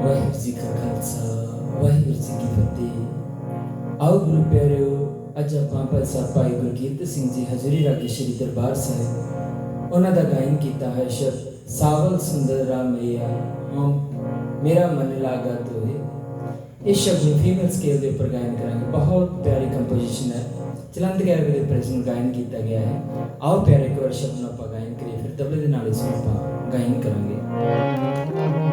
ਵਾਹਿਗੁਰੂ ਜੀ ਕਾ ਖਾਲਸਾ ਵਾਹਿਗੁਰੂ ਜੀ ਕੀ ਫਤਿਹ ਆਓ ਗੁਰੂ ਪਿਆਰਿਓ ਅੱਜ ਆਪਾਂ ਭਾਈ ਭਾਈ ਗੁਰਕੀਰਤ ਸਿੰਘ ਜੀ ਹਜ਼ੂਰੀ ਰਾਗੇ ਸ਼੍ਰੀ ਦਰਬਾਰ ਸਾਹਿਬ ਉਹਨਾਂ ਦਾ ਗਾਇਨ ਕੀਤਾ ਹੈ ਸ਼ਬਦ ਸਾਵਲ ਸੁੰਦਰ ਰਾਮਈਆ ਹਮ ਮੇਰਾ ਮਨ ਲਾਗਾ ਤੋਏ ਇਸ ਸ਼ਬਦ ਨੂੰ ਫੀਮੇਲ ਸਕੇਲ ਦੇ ਉੱਪਰ ਗਾਇਨ ਕਰਾਂਗੇ ਬਹੁਤ ਪਿਆਰੀ ਕੰਪੋਜੀਸ਼ਨ ਹੈ ਚਲੰਦ ਗੈਰ ਦੇ ਪ੍ਰੈਜ਼ੈਂਟ ਗਾਇਨ ਕੀਤਾ ਗਿਆ ਹੈ ਆਓ ਪਿਆਰੇ ਇੱਕ ਸ਼ਬਦ ਨੂੰ ਆਪਾਂ ਗਾਇਨ ਕਰੀਏ ਫਿਰ ਤਬਲੇ ਦੇ ਨਾਲ ਇਸ ਨੂੰ ਆਪਾਂ ਗਾਇਨ ਕਰਾਂਗੇ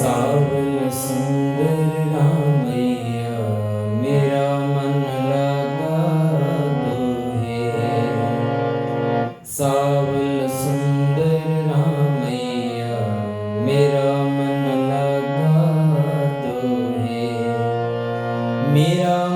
ਸਾਵਲ ਸੁੰਦਰ ਰਾਮਈਆ, ਮੇਰਾ ਮਨ ਲਗਾ ਤੋਹੇ ਸਾਵਲ ਸੁੰਦਰ ਰਾਮਈਆ, ਮੇਰਾ ਮਨ ਲਗਾ ਤੋਹੇ ਮੇਰਾ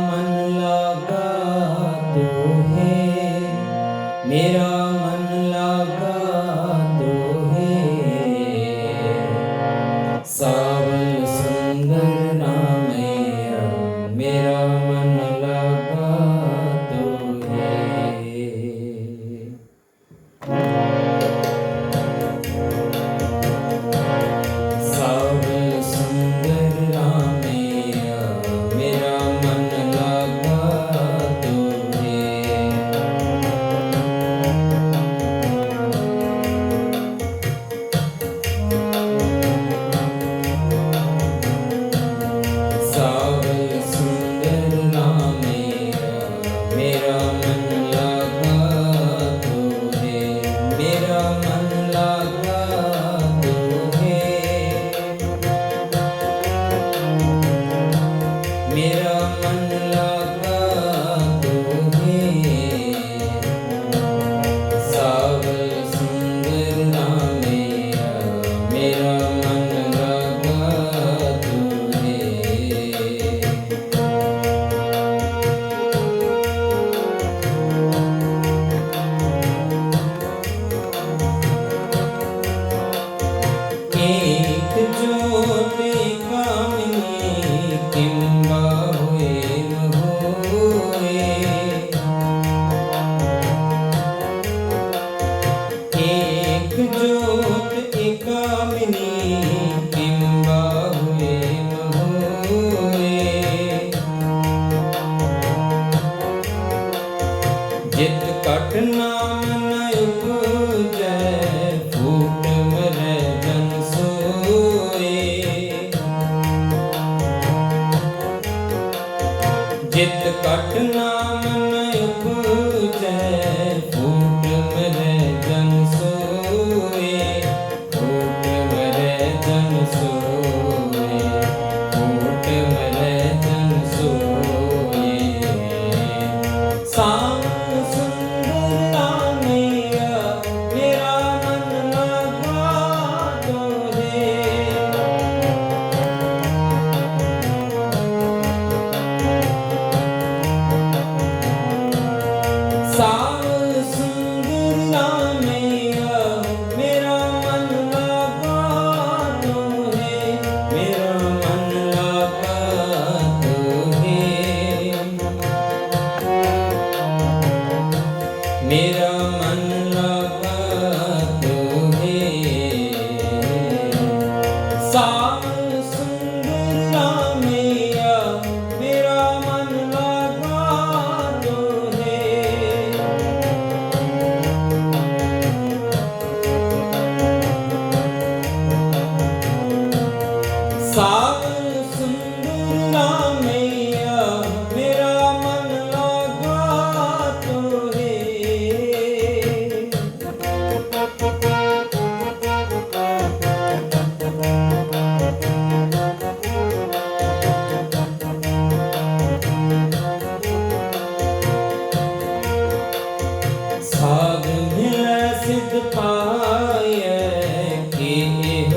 ਜਿਤ ਕਟ ਨਾਮ ਪਾਇਐ ਕਿ ਇਹ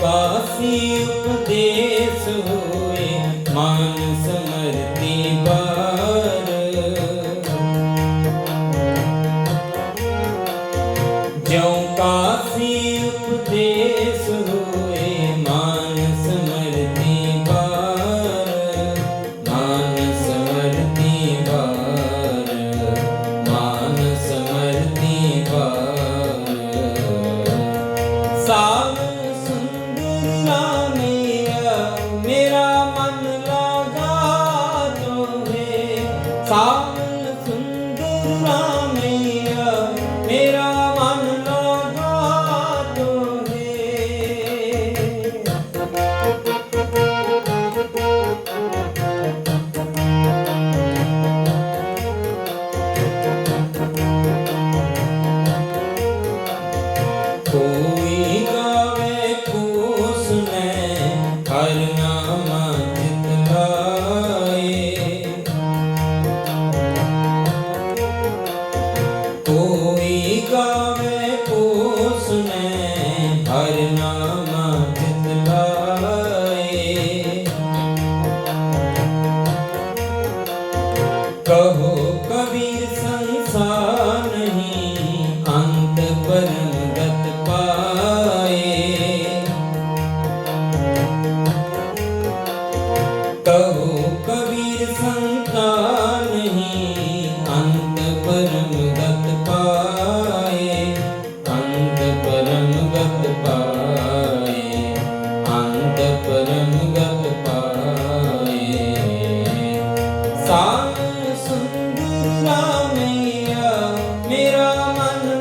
ਕਾਫੀ ਉਪਦੇਸ਼ ਹੋਏ ਮਨ ਸਮਰਤੀ ਬਾ Oh. Aman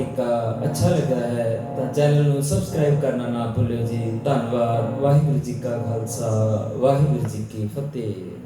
ਤਰੀਕਾ ਅੱਛਾ ਲੱਗਾ ਹੈ, ਤਾਂ ਚੈਨਲ ਨੂੰ ਸਬਸਕ੍ਰਾਈਬ ਕਰਨਾ ਨਾ ਭੁੱਲਿਓ ਜੀ। ਧੰਨਵਾਦ। ਵਾਹਿਗੁਰੂ ਜੀ ਕਾ ਖਾਲਸਾ, ਵਾਹਿਗੁਰੂ ਜੀ ਕੀ ਫਤਿਹ।